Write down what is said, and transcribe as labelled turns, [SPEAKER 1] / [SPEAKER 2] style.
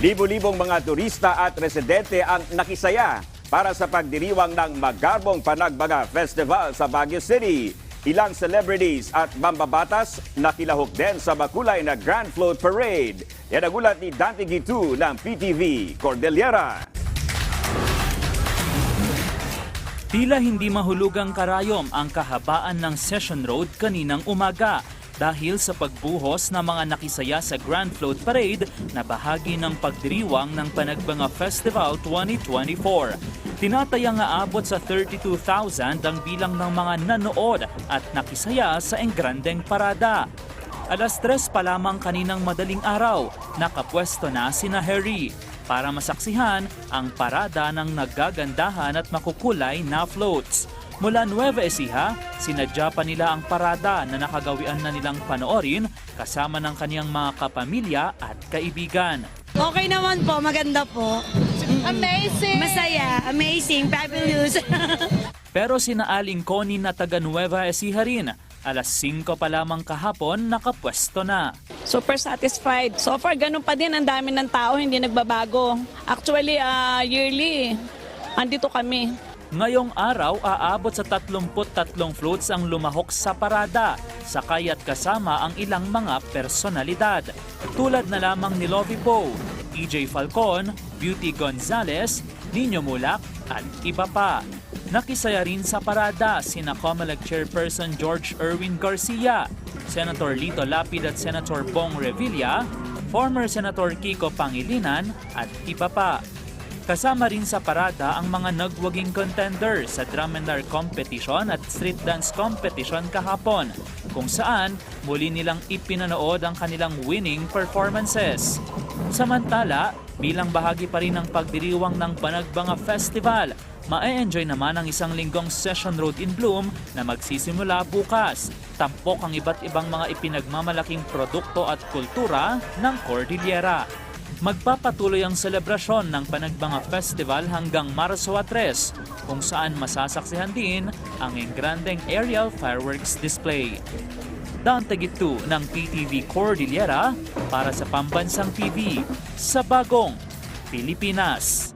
[SPEAKER 1] Libo-libong mga turista at residente ang nakisaya para sa pagdiriwang ng Magarbong Panagbaga Festival sa Baguio City. Ilang celebrities at mambabatas nakilahok din sa makulay na Grand Float Parade. Yan ang ulat ni Dante Gitu ng PTV Cordillera.
[SPEAKER 2] Tila hindi mahulugang karayom ang kahabaan ng Session Road kaninang umaga dahil sa pagbuhos ng mga nakisaya sa Grand Float Parade na bahagi ng pagdiriwang ng Panagbanga Festival 2024. Tinataya nga abot sa 32,000 ang bilang ng mga nanood at nakisaya sa Engrandeng Parada. Alas tres pa lamang kaninang madaling araw, nakapwesto na sina Harry para masaksihan ang parada ng nagagandahan at makukulay na floats. Mula Nueva Ecija, sinadya pa nila ang parada na nakagawian na nilang panoorin kasama ng kaniyang mga kapamilya at kaibigan.
[SPEAKER 3] Okay naman po, maganda po.
[SPEAKER 4] Amazing!
[SPEAKER 3] Masaya, amazing, fabulous.
[SPEAKER 2] Pero sina Aling Connie na taga Nueva Ecija rin, alas 5 pa lamang kahapon nakapwesto na.
[SPEAKER 4] Super satisfied. So far, ganun pa din. Ang dami ng tao, hindi nagbabago. Actually, ah, yearly, andito kami.
[SPEAKER 2] Ngayong araw, aabot sa 33 floats ang lumahok sa parada, sakay at kasama ang ilang mga personalidad. Tulad na lamang ni Lovie Poe, EJ Falcon, Beauty Gonzales, Nino Mulak at iba pa. Nakisaya rin sa parada sina COMELEC Chairperson George Erwin Garcia, Senator Lito Lapid at Senator Bong Revilla, former Senator Kiko Pangilinan at iba pa. Kasama rin sa parada ang mga nagwaging contender sa drum and dance competition at street dance competition kahapon, kung saan muli nilang ipinanood ang kanilang winning performances. Samantala, bilang bahagi pa rin ng pagdiriwang ng Panagbanga Festival, ma-enjoy naman ang isang linggong Session Road in Bloom na magsisimula bukas. Tampok ang iba't ibang mga ipinagmamalaking produkto at kultura ng Cordillera. Magpapatuloy ang selebrasyon ng Panagbanga Festival hanggang Marso 3, kung saan masasaksihan din ang engrandeng aerial fireworks display. Dante Gitu ng PTV Cordillera para sa Pambansang TV sa Bagong Pilipinas.